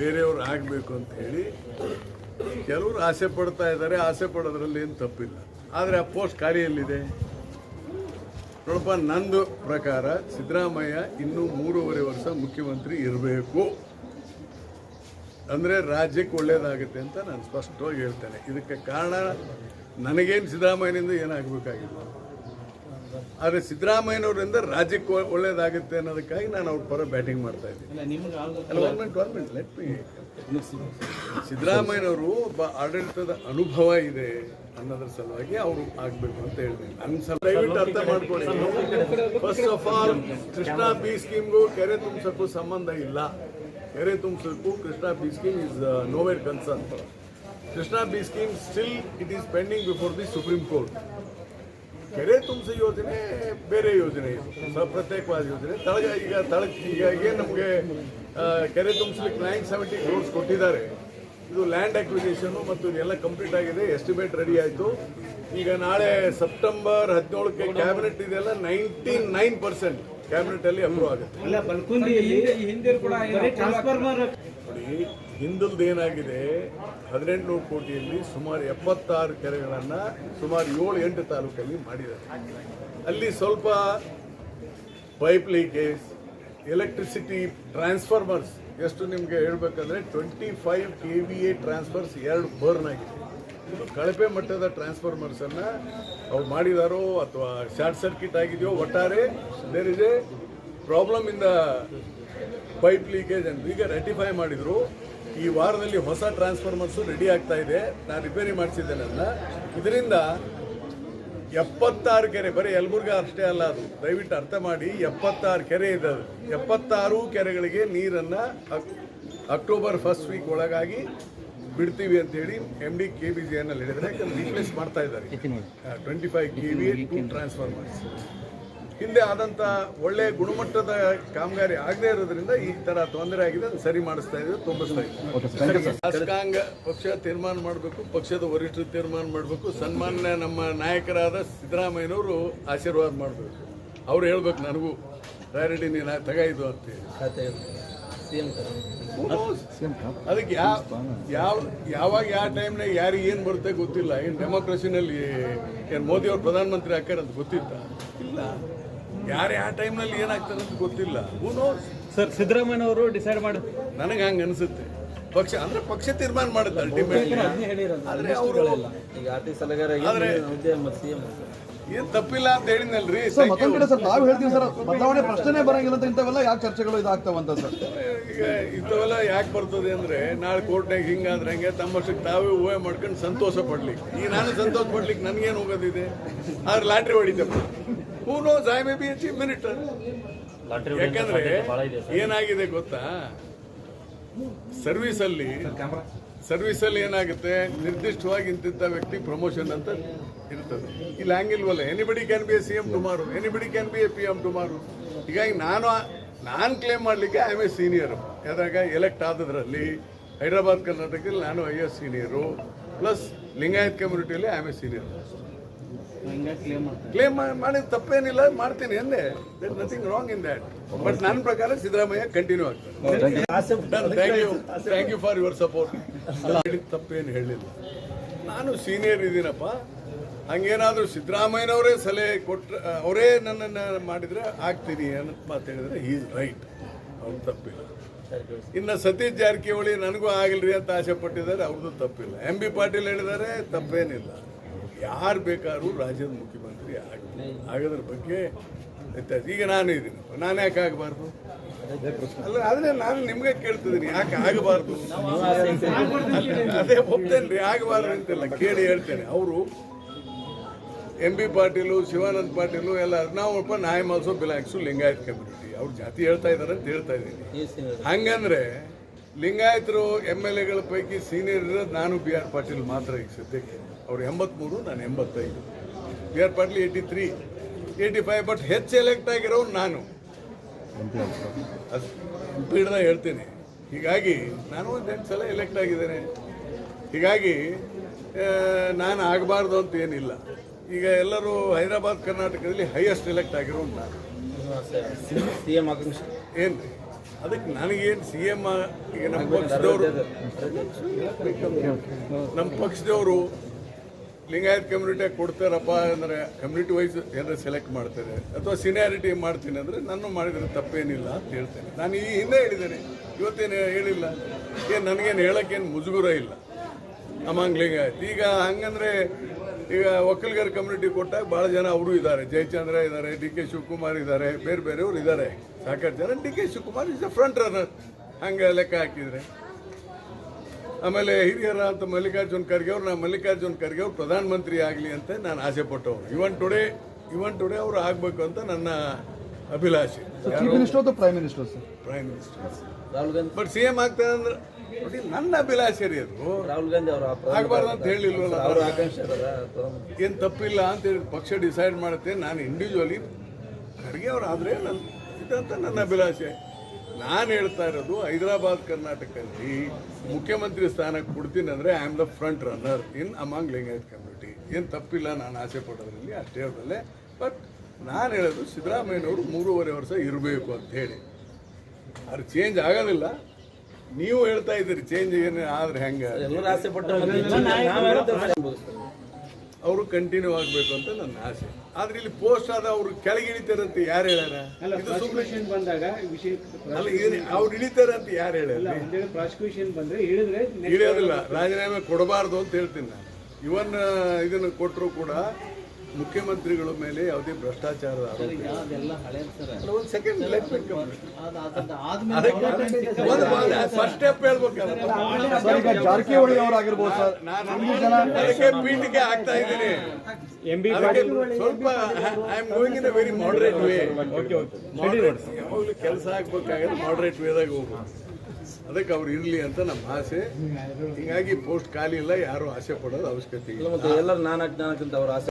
ಬೇರೆಯವ್ರು ಆಗಬೇಕು ಅಂತ ಹೇಳಿ ಕೆಲವರು ಆಸೆ ಪಡ್ತಾ ಇದ್ದಾರೆ. ಆಸೆ ಪಡೋದ್ರಲ್ಲಿ ಏನು ತಪ್ಪಿಲ್ಲ. ಆದರೆ ಆ ಪೋಸ್ಟ್ ಖಾಲಿಯಲ್ಲಿದೆ. ನೋಡಪ್ಪ, ನಂದು ಪ್ರಕಾರ ಸಿದ್ದರಾಮಯ್ಯ ಇನ್ನೂ ಮೂರುವರೆ ವರ್ಷ ಮುಖ್ಯಮಂತ್ರಿ ಇರಬೇಕು. ಅಂದರೆ ರಾಜ್ಯಕ್ಕೆ ಒಳ್ಳೇದಾಗುತ್ತೆ ಅಂತ ನಾನು ಸ್ಪಷ್ಟವಾಗಿ ಹೇಳ್ತೇನೆ. ಇದಕ್ಕೆ ಕಾರಣ ನನಗೇನು ಸಿದ್ದರಾಮಯ್ಯನಿಂದ ಏನಾಗಬೇಕಾಗಿಲ್ಲ ಆದರೆ ಸಿದ್ದರಾಮಯ್ಯನವರಿಂದ ರಾಜ್ಯಕ್ಕೆ ಒಳ್ಳೇದಾಗುತ್ತೆ ಅನ್ನೋದಕ್ಕಾಗಿ ನಾನು ಅವ್ರ ಪರ ಬ್ಯಾಟಿಂಗ್ ಮಾಡ್ತಾ ಇದ್ದೀನಿ. ಲೆಟ್ ಮಿ ಸಿದ್ದರಾಮಯ್ಯನವರು ಒಬ್ಬ ಆಡಳಿತದ ಅನುಭವ ಇದೆ ಅನ್ನೋದ್ರ ಸಲುವಾಗಿ ಅವರು ಆಗ್ಬೇಕು ಅಂತ ಹೇಳ್ತೀನಿ. ನನ್ನ ಸಲ ದಯವಿಟ್ಟು ಅರ್ಥ ಮಾಡ್ಕೊಳ್ಳಿ. First of all Krishna B ಸ್ಕೀಮ್ಗೂ ಕೆರೆ ತುಂಬಿಸೋಕ್ಕೂ ಸಂಬಂಧ ಇಲ್ಲ. ಕೆರೆ ತುಂಬಿಸೋಕ್ಕೂ Krishna B scheme is nowhere concern Krishna B scheme still it is pending before the Supreme Court ಕೆರೆ ತುಂಬಿಸಿ ಯೋಜನೆ ಬೇರೆ ಯೋಜನೆ ಇದು. ಪ್ರತ್ಯೇಕವಾದ ಯೋಜನೆ. ತಳಗ ಈಗ ತಳಕ್ ಈಗ ಏನು ನಮಗೆ ಕೆರೆ ತುಂಬಿಸ್ಲಿಕ್ಕೆ ನೈನ್ ಸೆವೆಂಟಿ ಕ್ರೋರ್ಸ್ ಕೊಟ್ಟಿದ್ದಾರೆ. ಇದು ಲ್ಯಾಂಡ್ ಅಕ್ವಿಸಿಷನ್ ಮತ್ತು ಇದೆಲ್ಲ ಕಂಪ್ಲೀಟ್ ಆಗಿದೆ ಎಸ್ಟಿಮೇಟ್ ರೆಡಿ ಆಯಿತು. ಈಗ ನಾಳೆ ಸೆಪ್ಟೆಂಬರ್ ಹದಿನೇಳಕ್ಕೆ ಕ್ಯಾಬಿನೆಟ್ ಇದೆಲ್ಲ ನೈಂಟಿ ನೈನ್ ಪರ್ಸೆಂಟ್ ಕ್ಯಾಬಿನೆಟ್ ಅಲ್ಲಿ ಅಪ್ರೂವ್ ಆಗುತ್ತೆ ನೋಡಿ ಹಿಂದಲ್ದು ಏನಾಗಿದೆ? ಹದಿನೆಂಟುನೂರು ಕೋಟಿಯಲ್ಲಿ ಸುಮಾರು ಎಪ್ಪತ್ತಾರು ಕೆರೆಗಳನ್ನು ಸುಮಾರು ಏಳು, ಎಂಟು ತಾಲೂಕಲ್ಲಿ ಮಾಡಿದ್ದಾರೆ. ಅಲ್ಲಿ ಸ್ವಲ್ಪ ಪೈಪ್ ಲೀಕೇಜ್, ಎಲೆಕ್ಟ್ರಿಸಿಟಿ ಟ್ರಾನ್ಸ್ಫಾರ್ಮರ್ಸ್, ಎಷ್ಟು ನಿಮಗೆ ಹೇಳಬೇಕಂದ್ರೆ twenty five K V A transfers ಎರಡು ಬರ್ನ್ ಆಗಿದೆ. ಇದು ಕಳಪೆ ಮಟ್ಟದ ಟ್ರಾನ್ಸ್ಫಾರ್ಮರ್ಸನ್ನು ಅವ್ರು ಮಾಡಿದಾರೋ ಅಥವಾ ಶಾರ್ಟ್ ಸರ್ಕಿಟ್ ಆಗಿದೆಯೋ ಒಟ್ಟಾರೆ there is a problem in the pipe leakage ಅಂತ ಈಗ ರೆಟಿಫೈ ಮಾಡಿದ್ರು. ಈ ವಾರದಲ್ಲಿ ಹೊಸ ಟ್ರಾನ್ಸ್ಫಾರ್ಮರ್ಸು ರೆಡಿ ಆಗ್ತಾ ಇದೆ. ನಾನು ರಿಪೇರಿ ಮಾಡಿಸಿದ್ದೇನೆ ಅದನ್ನ. ಇದರಿಂದ ಎಪ್ಪತ್ತಾರು ಕೆರೆ ಬರೀ ಯಲಬುರ್ಗ ಅಷ್ಟೇ ಅಲ್ಲ ಅದು. ದಯವಿಟ್ಟು ಅರ್ಥ ಮಾಡಿ ಎಪ್ಪತ್ತಾರು ಕೆರೆ ಇದ್ದಾವೆ ಎಪ್ಪತ್ತಾರು ಕೆರೆಗಳಿಗೆ ನೀರನ್ನು ಅಕ್ಟೋಬರ್ ಫಸ್ಟ್ ವೀಕ್ ಒಳಗಾಗಿ ಬಿಡ್ತೀವಿ ಅಂತ ಹೇಳಿ M D K B G N ಅಲ್ಲಿ ಹೇಳಿದ್ರೆ ಯಾಕಂದ್ರೆ ರಿಪ್ಲೇಸ್ ಮಾಡ್ತಾ ಇದ್ದಾರೆ. Twenty five K V two transformers ಹಿಂದೆ ಆದಂಥ ಒಳ್ಳೆ ಗುಣಮಟ್ಟದ ಕಾಮಗಾರಿ ಆಗದೇ ಇರೋದ್ರಿಂದ ಈ ತರ ತೊಂದರೆ ಆಗಿದೆ ಸರಿ ಮಾಡಿಸ್ತಾ ಇದ್ದೀವಿ ತುಂಬಿಸ್ತಾ ಇದ್ದೀವಿ ಶಾಸಕಾಂಗ ಪಕ್ಷ ತೀರ್ಮಾನ ಮಾಡಬೇಕು ಪಕ್ಷದ ವರಿಷ್ಠರು ತೀರ್ಮಾನ ಮಾಡಬೇಕು ಸನ್ಮಾನ್ಯ ನಮ್ಮ ನಾಯಕರಾದ ಸಿದ್ದರಾಮಯ್ಯನವರು ಆಶೀರ್ವಾದ ಮಾಡಬೇಕು. ಅವ್ರು ಹೇಳ್ಬೇಕು ನನಗೂ ರಾಯರೆಡ್ಡಿ ನೀನು ತಗ ಇದು ಅಂತೇಳಿ Who knows? ಅದಕ್ಕೆ ಯಾವ ಯಾವ ಯಾವಾಗ ಯಾವ ಟೈಮ್ನಾಗ ಯಾರಿಗೆ ಏನು ಬರುತ್ತೆ ಗೊತ್ತಿಲ್ಲ. ಏನು ಡೆಮೋಕ್ರಸಿನಲ್ಲಿ ಏನು ಮೋದಿ ಅವರು ಪ್ರಧಾನಮಂತ್ರಿ ಹಾಕ್ಯಾರ ಅಂತ ಗೊತ್ತಿತ್ತ? ಇಲ್ಲ. ಯಾರು ಯಾವ ಟೈಮ್ನಲ್ಲಿ ಏನಾಗ್ತದೆ ಅಂತ ಗೊತ್ತಿಲ್ಲ. ಸರ್ ಸಿದ್ದರಾಮಯ್ಯ ಸರ್ ಸಿದ್ದರಾಮಯ್ಯನವರು ಡಿಸೈಡ್ ಮಾಡಿ. ನನಗೆ ಹಂಗೆ ಅನಿಸುತ್ತೆ. ಪಕ್ಷ ಅಂದ್ರೆ ಪಕ್ಷ ತೀರ್ಮಾನ ಮಾಡುತ್ತೆ ಅಲ್ಟಿಮೇಟ್ಲಿ ಆದ್ರೆ ಅವರು ಆದ್ರೆ ಹುದ್ದೆ ಮತ್ತು ಸಿಎಂ ಏನು ತಪ್ಪಿಲ್ಲ ಅಂತ ಹೇಳಿದ್ನಲ್ರಿ? ಸರ್ ಮತ್ತೊಂದ್ ಕಡೆ ಸರ್ ನಾವು ಹೇಳ್ತೀವಿ ಸರ್ ಬದಲಾವಣೆ ಪ್ರಶ್ನೆ ಬರಂಗಿಲ್ಲ ಅಂತ ಇಂಥವೆಲ್ಲ ಯಾಕೆ ಚರ್ಚೆಗಳು ಇದಾಗ್ತಾವಂತ ಸರ್? ಈಗ ಇಂಥವೆಲ್ಲ ಯಾಕೆ ಬರ್ತದೆ ಅಂದ್ರೆ ನಾಳೆ ಕೋರ್ಟ್ನಾಗ ಹಿಂಗಾದ್ರೆ ಹಂಗೆ ತಮ್ಮಷ್ಟಕ್ಕೆ ತಾವೇ ಊಹೆ ಮಾಡ್ಕೊಂಡು ಸಂತೋಷ ಪಡ್ಲಿಕ್ಕೆ. ಈಗ ನಾನು ಸಂತೋಷ ಪಡ್ಲಿಕ್ಕೆ ನನ್ಗೇನು ಹೋಗೋದಿದೆ? ಆದ್ರೆ lottery ಹೊಡಿತಪ್ಪ. Who knows I may be a chief minister ಯಾಕಂದ್ರೆ ಏನಾಗಿದೆ ಗೊತ್ತಾ? ಸರ್ವಿಸ್ ಅಲ್ಲಿ ಸರ್ವಿಸ್ ಅಲ್ಲಿ ಏನಾಗುತ್ತೆ? ನಿರ್ದಿಷ್ಟವಾಗಿ ಇಂತಿದ್ದ ವ್ಯಕ್ತಿ ಪ್ರಮೋಷನ್ ಅಂತ ಇರ್ತದೆ. ಇಲ್ಲಿ ಹಂಗಿಲ್ವಲ್ಲ anybody can be a C M tomorrow anybody can be a P M tomorrow ಹೀಗಾಗಿ ನಾನು ನಾನು ಕ್ಲೇಮ್ ಮಾಡಲಿಕ್ಕೆ ಐ ಎಂ ಎ ಸೀನಿಯರ್ ಯಾವಾಗ ಎಲೆಕ್ಟ್ ಆದದ್ರಲ್ಲಿ ಹೈದರಾಬಾದ್ ಕರ್ನಾಟಕದಲ್ಲಿ ನಾನು I S senior plus Lingayat ಕಮ್ಯುನಿಟಿಯಲ್ಲಿ I'm a senior claim ಮಾಡಿದ ತಪ್ಪೇನಿಲ್ಲ ಮಾಡ್ತೀನಿ ಎಂದೆ that nothing wrong in that but ನನ್ನ ಪ್ರಕಾರ ಸಿದ್ದರಾಮಯ್ಯ ಕಂಟಿನ್ಯೂ ಆಗ್ತದೆ thank you thank you for your support ಹೇಳಿದ ತಪ್ಪೇನು ಹೇಳಿಲ್ಲ. ನಾನು ಸೀನಿಯರ್ ಇದ್ದೀನಪ್ಪ. ಹಂಗೇನಾದರೂ ಸಿದ್ದರಾಮಯ್ಯನವರೇ ಸಲಹೆ ಕೊಟ್ಟರೆ ಅವರೇ ನನ್ನನ್ನು ಮಾಡಿದರೆ ಆಗ್ತೀನಿ ಅನ್ನೋ ಮಾತು ಹೇಳಿದ್ರೆ ಈಸ್ ರೈಟ್ ಅವ್ರು ತಪ್ಪಿಲ್ಲ. ಇನ್ನು ಸತೀಶ್ ಜಾರಕಿಹೊಳಿ ನನಗೂ ಆಗಲ್ರಿ ಅಂತ ಆಸೆ ಪಟ್ಟಿದ್ದಾರೆ ಅವ್ರದ್ದು ತಪ್ಪಿಲ್ಲ. ಎಂ ಬಿ ಪಾಟೀಲ್ ಹೇಳಿದ್ದಾರೆ ತಪ್ಪೇನಿಲ್ಲ. ಯಾರು ಬೇಕಾದ್ರೂ ರಾಜ್ಯದ ಮುಖ್ಯಮಂತ್ರಿ ಆಗಿ ಆಗೋದ್ರ ಬಗ್ಗೆ. ಈಗ ನಾನು ಇದ್ದೀನಿ ನಾನು ಯಾಕೆ ಆಗಬಾರ್ದು? ಅಲ್ಲ, ಆದರೆ ನಾನು ನಿಮ್ಗೆ ಕೇಳ್ತಿದ್ದೀನಿ, ಯಾಕೆ ಆಗಬಾರ್ದು? ಅದೇ ಒಪ್ತೇನೆ ರೀ ಆಗಬಾರ್ದು ಅಂತಿಲ್ಲ ಕೇಳಿ ಹೇಳ್ತೇನೆ. ಅವರು ಎಂ ಬಿ ಪಾಟೀಲು, ಶಿವಾನಂದ್ ಪಾಟೀಲು ಎಲ್ಲ ನಾವು ನಾಯಿ ಮಾಸು, ಬಿಲಾಕ್ಸು, ಲಿಂಗಾಯತ್ ಕಮ್ಯುನಿಟಿ. ಅವ್ರು ಜಾತಿ ಹೇಳ್ತಾ ಇದ್ದಾರೆ ಅಂತ ಹೇಳ್ತಾ ಇದ್ದೀನಿ. ಹಂಗಂದ್ರೆ ಲಿಂಗಾಯತರು ಎಂ ಎಲ್ ಎಗಳ ಪೈಕಿ ಸೀನಿಯರ್ ಇರೋದು ನಾನು ಬಿ ಆರ್ ಪಾಟೀಲ್ ಮಾತ್ರ ಈಗ ಸದ್ಯಕ್ಕೆ. ಅವ್ರು ಎಂಬತ್ಮೂರು ನಾನು ಎಂಬತ್ತೈದು. We are partly eighty three eighty five but ಹೆಚ್ಚು ಎಲೆಕ್ಟ್ ಆಗಿರೋನು ನಾನು ಪೀಡ್ದಾಗ ಹೇಳ್ತೀನಿ. ಹೀಗಾಗಿ ನಾನು ಒಂದು ಎಂಟು ಸಲ ಎಲೆಕ್ಟ್ ಆಗಿದ್ದೇನೆ. ಹೀಗಾಗಿ ನಾನು ಆಗಬಾರ್ದು ಅಂತ ಏನಿಲ್ಲ. ಈಗ ಎಲ್ಲರೂ ಹೈದರಾಬಾದ್ ಕರ್ನಾಟಕದಲ್ಲಿ ಹೈಯೆಸ್ಟ್ ಎಲೆಕ್ಟ್ ಆಗಿರೋ ನಾನು. ಸಿಎಂ ಎಂ ಏನು? ಅದಕ್ಕೆ ನನಗೇನು ಸಿ ಎಂ ಈಗ ನಮ್ಮ ಪಕ್ಷದವರು ನಮ್ಮ ಪಕ್ಷದವರು ಲಿಂಗಾಯತ್ ಕಮ್ಯುನಿಟಿ ಕೊಡ್ತಾರಪ್ಪ ಅಂದ್ರೆ ಕಮ್ಯುನಿಟಿ ವೈಸ್ ಏನಾರ ಸೆಲೆಕ್ಟ್ ಮಾಡ್ತಾರೆ ಅಥವಾ ಸಿನಿಯಾರಿಟಿ ಮಾಡ್ತೀನಿ ಅಂದರೆ ನಾನು ಮಾಡಿದ್ರೆ ತಪ್ಪೇನಿಲ್ಲ ಅಂತ ಹೇಳ್ತೇನೆ. ನಾನು ಈ ಹಿಂದೆ ಹೇಳಿದ್ದೇನೆ. ಇವತ್ತೇನು ಹೇಳಿಲ್ಲ? ಏನು ನನಗೇನು ಹೇಳೋಕ್ಕೇನು ಮುಜುಗುರ ಇಲ್ಲ? ಅಮಾಂಗ್ ಲಿಂಗಾಯತ್. ಈಗ ಹಂಗಂದ್ರೆ ಈಗ ಒಕ್ಕಲಿಗರ ಕಮ್ಯುನಿಟಿ ಕೊಟ್ಟಾಗ ಭಾಳ ಜನ ಅವರು ಇದ್ದಾರೆ. ಜಯಚಂದ್ರ ಇದ್ದಾರೆ, ಡಿ ಕೆ ಶಿವಕುಮಾರ್ ಇದ್ದಾರೆ, ಬೇರೆ ಬೇರೆಯವರು ಇದ್ದಾರೆ. ಸಾಕಷ್ಟು ಜನ. D K Shivakumar is a front runner ಹಂಗೆ ಲೆಕ್ಕ ಹಾಕಿದ್ರೆ. ಆಮೇಲೆ ಹಿರಿಯರ ಅಂತ ಮಲ್ಲಿಕಾರ್ಜುನ್ ಖರ್ಗೆ ಅವ್ರು ನಾ ಮಲ್ಲಿಕಾರ್ಜುನ್ ಖರ್ಗೆ ಅವ್ರು ಪ್ರಧಾನಮಂತ್ರಿ ಆಗಲಿ ಅಂತ ನಾನು ಆಸೆ ಪಟ್ಟವರು ಇವನ್ ಟುಡೇ ಇವನ್ ಟುಡೇ ಅವರು ಆಗಬೇಕು ಅಂತ ನನ್ನ ಅಭಿಲಾಷೆ. Prime minister sir prime minister Rahul Gandhi. But C M ಆಗ್ತಾರೆ ಅಂದ್ರೆ ನೋಡಿ, ನನ್ನ ಅಭಿಲಾಷೆ ರೀ ಅದು. ರಾಹುಲ್ ಗಾಂಧಿ ಅವರು ಆಗಬಾರ್ದು ಅಂತ ಹೇಳಿಲ್ವಲ್ಲ? ಅವರ ಆಕಾಂಕ್ಷೆ ಏನು ತಪ್ಪಿಲ್ಲ ಅಂತ ಹೇಳಿ ಪಕ್ಷ ಡಿಸೈಡ್ ಮಾಡುತ್ತೆ. ನಾನು ಇಂಡಿವಿಜುವಲಿ ಖರ್ಗೆ ಅವ್ರು ಆದರೆ ನನ್ನ ಇದಂತ ನನ್ನ ಅಭಿಲಾಷೆ. ನಾನು ಹೇಳ್ತಾ ಇರೋದು ಹೈದರಾಬಾದ್ ಕರ್ನಾಟಕದಲ್ಲಿ ಮುಖ್ಯಮಂತ್ರಿ ಸ್ಥಾನಕ್ಕೆ ಕೊಡ್ತೀನಿ ಅಂದರೆ I am the front runner in among Lingayat community ಏನು ತಪ್ಪಿಲ್ಲ ನಾನು ಆಸೆ ಪಡೋದ್ರಲ್ಲಿ ಅಷ್ಟೇ ಹೇಳೋದಲ್ಲೇ ಬಟ್ ನಾನು ಹೇಳೋದು ಸಿದ್ದರಾಮಯ್ಯನವರು ಮೂರುವರೆ ವರ್ಷ ಇರಬೇಕು ಅಂತ ಹೇಳಿ. ಅದು ಚೇಂಜ್ ಆಗೋದಿಲ್ಲ ನೀವು ಹೇಳ್ತಾ ಇದ್ದೀರಿ ಚೇಂಜ್ ಏನು ಆದ್ರೆ ಹೆಂಗೆ ಅವರು ಕಂಟಿನ್ಯೂ ಆಗಬೇಕು ಅಂತ ನನ್ನ ಆಸೆ. ಆದ್ರೆ ಇಲ್ಲಿ ಪೋಸ್ಟ್ ಆದ ಅವರು ಕೆಳಗೆ ಇಳಿತಾರಂತ ಯಾರು ಹೇಳ್ಯಾರ? ಇದು ಪ್ರಾಸಿಕ್ಯೂಷನ್ ಬಂದಾಗ ವಿಷಯ ಅಲ್ಲ ಇದು ಅವ್ರು ಇಳಿತಾರಂತ ಯಾರು ಹೇಳ್ಯಾರ? ಪ್ರಾಸಿಕ್ಯೂಷನ್ ಬಂದ್ರೆ ಹೇಳಿದ್ರೆ ಇಳಿಯೋದಿಲ್ಲ ರಾಜೀನಾಮೆ ಕೊಡಬಾರ್ದು ಅಂತ ಹೇಳ್ತೀನಿ ನಾನು. ಇವನ್ ಇದನ್ನು ಕೊಟ್ಟರು ಕೂಡ ಮುಖ್ಯಮಂತ್ರಿಗಳ ಮೇಲೆ ಯಾವುದೇ ಭ್ರಷ್ಟಾಚಾರದ ಆರೋಪ ಒಂದು ಸೆಕೆಂಡ್ ಫಸ್ಟ್ ಸ್ಟೆಪ್ ಹೇಳ್ಬೇಕಲ್ಲ. ಸರ್ ಈಗ ಜಾರಕಿಹೊಳಿ ಅವರಾಗಿರ್ಬೋದು ಸರ್. ನಾನು ಆಗ್ತಾ ಇದ್ದೀನಿ. ಎಂ ಬಿ ಸ್ವಲ್ಪ I am going in a very moderate way ಯಾವಾಗಲೂ ಕೆಲಸ ಆಗ್ಬೇಕಾಗಿದ್ರೆ ಮಾಡರೇಟ್ ವೇದಾಗ ಹೋಗ್ಬೇಕು ಅದಕ್ಕೆ ಅವ್ರು ಇರಲಿ ಅಂತ ನಮ್ಮ ಆಸೆ. ಹಿಂಗಾಗಿ ಪೋಸ್ಟ್ ಖಾಲಿ ಇಲ್ಲ ಯಾರು ಆಸೆ ಪಡೋದು ಅವಶ್ಯಕತೆ ಇಲ್ಲ. ಮತ್ತೆ ಎಲ್ಲರೂ ನಾಲ್ಕು ಅಂತ ಅವ್ರ ಆಸೆ